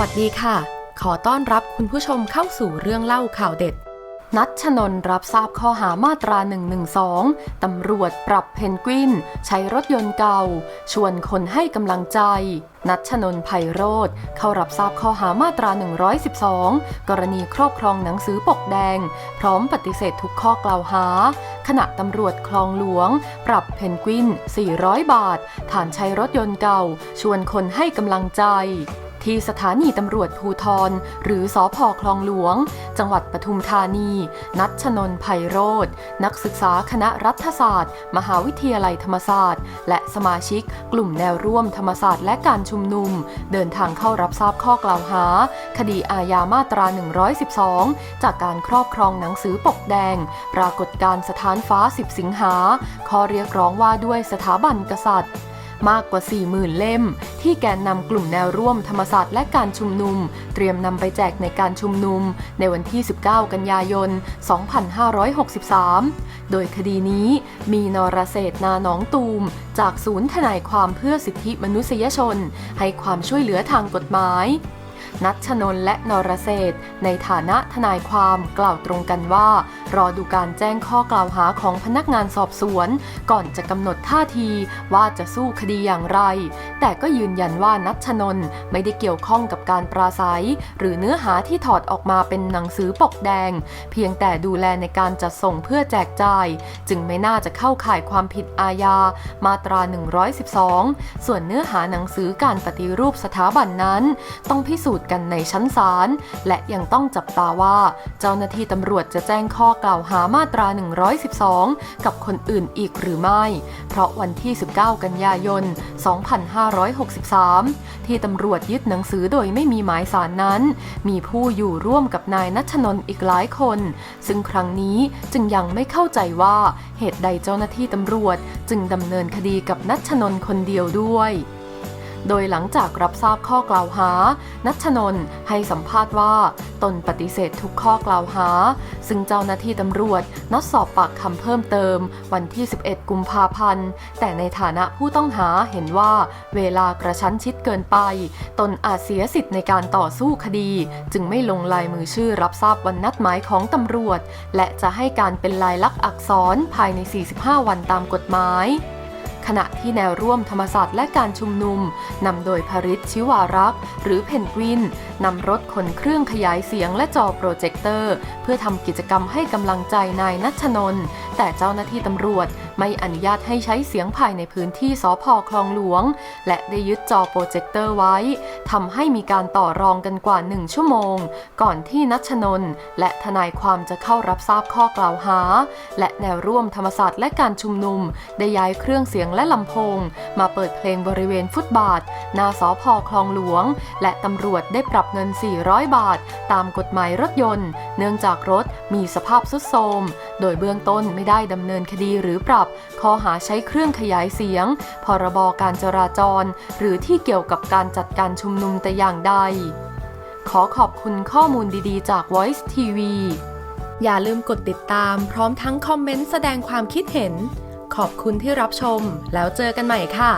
วัสดีค่ะ ขอต้อนรับคุณผู้ชมเข้าสู่เรื่องเล่าข่าวเด็ด นัทชนนรับทราบข้อหามาตรา 112 ตำรวจปรับเพนกวิน ใช้รถยนต์เก่า ชวนคนให้กำลังใจ นัทชนนไพโรธเข้ารับทราบข้อหามาตรา 112 กรณีครอบครองหนังสือปกแดง พร้อมปฏิเสธทุกข้อกล่าวหา ขณะตำรวจคลองหลวง ปรับเพนกวิน 400 บาท ฐานใช้รถยนต์เก่า ชวนคนให้กำลังใจ ที่สถานีตำรวจภูทร หรือสอพอคลองหลวง จังหวัดปทุมธานี นัชนนไพโรธนักศึกษาคณะรัฐศาสตร์ มหาวิทยาลัยธรรมศาสตร์ และสมาชิก กลุ่มแนวร่วมธรรมศาสตร์และการชุมนุม เดินทางเข้ารับทราบข้อกล่าวหา คดีอาญามาตรา 112 จากการครอบครองหนังสือปกแดง ปรากฏการสถานฟ้า 10 สิงหาข้อเรียกร้องว่าด้วยสถาบันกษัตริย์ มากกว่า 40,000 เล่ม ที่แกนนำกลุ่มแนวร่วมธรรมศาสตร์และการชุมนุม เตรียมนำไปแจกในการชุมนุม ในวันที่ 19 กันยายน 2563 โดยคดีนี้มีนรเศษนาหนองตูม จากศูนย์ทนายความเพื่อสิทธิมนุษยชน ให้ความช่วยเหลือทางกฎหมายนัชนนและนรเศษในฐานะทนายความกล่าวตรงกันว่า รอดูการแจ้งข้อกล่าวหาของพนักงานสอบสวน ก่อนจะกำหนดท่าทีว่าจะสู้คดีอย่างไร แต่ก็ยืนยันว่านัชนนไม่ได้เกี่ยวข้องกับการปราศัย หรือเนื้อหาที่ถอดออกมาเป็นหนังสือปกแดง เพียงแต่ดูแลในการจัดส่งเพื่อแจกจ่าย จึงไม่น่าจะเข้าข่ายความผิดอาญามาตรา 112 ส่วนเนื้อหาหนังสือการปฏิรูปสถาบันนั้น ต้องพิสูจน์กันในชั้นศาลและยังต้องจับตาว่า เจ้าหน้าที่ตำรวจจะแจ้งข้อกล่าวหามาตรา 112 กับคนอื่นอีกหรือไม่ เพราะวันที่ 19 กันยายน 2563 ที่ตำรวจยึดหนังสือโดยไม่มีหมายสารนั้น มีผู้อยู่ร่วมกับนายนัชนนอีกหลายคน ซึ่งครั้งนี้จึงยังไม่เข้าใจว่าเหตุใดเจ้าหน้าที่ตำรวจ จึงดำเนินคดีกับนัชนนคนเดียวด้วย โดยหลังจากรับทราบข้อกล่าวหา นัชนนให้สัมภาษณ์ว่า ตนปฏิเสธทุกข้อกล่าวหา ซึ่งเจ้าหน้าที่ตำรวจนัดสอบปากคำเพิ่มเติม วันที่ 11 กุมภาพันธ์ แต่ในฐานะผู้ต้องหาเห็นว่าเวลากระชั้นชิดเกินไป ตนอาจเสียสิทธิ์ในการต่อสู้คดี จึงไม่ลงลายมือชื่อรับทราบวันนัดหมายของตำรวจ และจะให้การเป็นลายลักษณ์อักษรภายใน 45 วันตามกฎหมาย ขณะที่แนวร่วมธรรมศาสตร์และการชุมนุมนำโดยพริษชิวารักษ์ หรือเพนกวินนำรถขนเครื่องขยายเสียงและจอโปรเจคเตอร์ เพื่อทำกิจกรรมให้กำลังใจนายนัชนน แต่เจ้าหน้าที่ตำรวจ ไม่อนุญาตให้ใช้เสียงภายในพื้นที่สพคลองหลวง และได้ยึดจอโปรเจคเตอร์ไว้ทำให้มีการต่อรองกันกว่า1ชั่วโมง ก่อนที่นัชนน และทนายความจะเข้ารับทราบข้อกล่าวหา และแนวร่วมธรรมศาสตร์และการชุมนุม ได้ย้ายเครื่องเสียงและลำโพง มาเปิดเพลงบริเวณฟุตบาทหน้าสพคลองหลวง และตำรวจได้ปรับเงิน 400 บาท ตามกฎหมายรถยนต์ เนื่องจากรถมีสภาพสุดโทรมโดยเบื้องต้นไม่ได้ดำเนินคดีหรือปรับข้อหาใช้เครื่องขยายเสียง พรบการจราจร หรือที่เกี่ยวกับการจัดการชุมนุมแต่อย่างใด ขอขอบคุณข้อมูลดีๆ จาก Voice TV อย่าลืมกดติดตามพร้อมทั้งคอมเมนต์แสดงความคิดเห็น ขอบคุณที่รับชม แล้วเจอกันใหม่ค่ะ